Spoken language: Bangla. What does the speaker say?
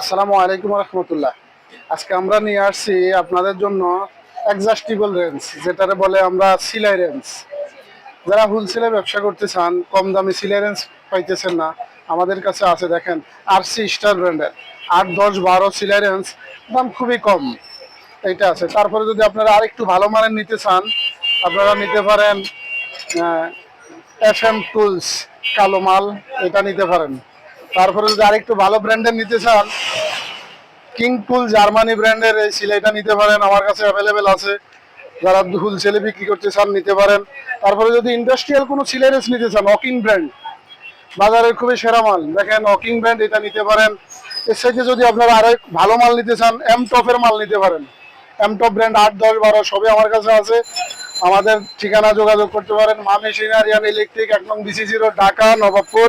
আসসালামু আলাইকুম রহমতুল্লাহ। আজকে আমরা নিয়ে আসছি আপনাদের জন্য অ্যাডজাস্টেবল রেঞ্জ যেটারে বলে আমরা সিলাই রেঞ্জ যারা হোলসেলে ব্যবসা করতে চান, কম দামে সিলাই রেঞ্জ পাইতেছেন না, আমাদের কাছে আছে দেখেন আর সি স্টার ব্র্যান্ডের আট, দশ, বারো সিলাই রেঞ্জ দাম খুবই কম। এইটা আছে। তারপরে যদি আপনারা আরেকটু ভালো মানের নিতে চান, আপনারা নিতে পারেন এফ এম টুলস কালো মাল, এটা নিতে পারেন। তারপরে যদি আরেকটু ভালো ব্র্যান্ডের নিতে চান কিং টুল জার্মানি ব্র্যান্ডের এই সিলাইটা নিতে পারেন, আমার কাছে অ্যাভেলেবেল আছে। যারা হোলসেলে বিক্রি করতে চান, নিতে পারেন। তারপরে যদি ইন্ডাস্ট্রিয়াল কোনো সিলাইরেস নিতে চান অকিং ব্র্যান্ড বাজারের খুবই সেরা মাল। দেখেন অকিং ব্র্যান্ড এটা নিতে পারেন। এর সাথে যদি আপনারা আরও ভালো মাল নিতে চান এম টপের মাল নিতে পারেন। এম টপ ব্র্যান্ড আট, দশ, বারো, সবই আমার কাছে আছে। আমাদের ঠিকানা যোগাযোগ করতে পারেন। মা মেশিনারি ইলেকট্রিক, এক নং বিসি জিরো ঢাকা, নবাবপুর।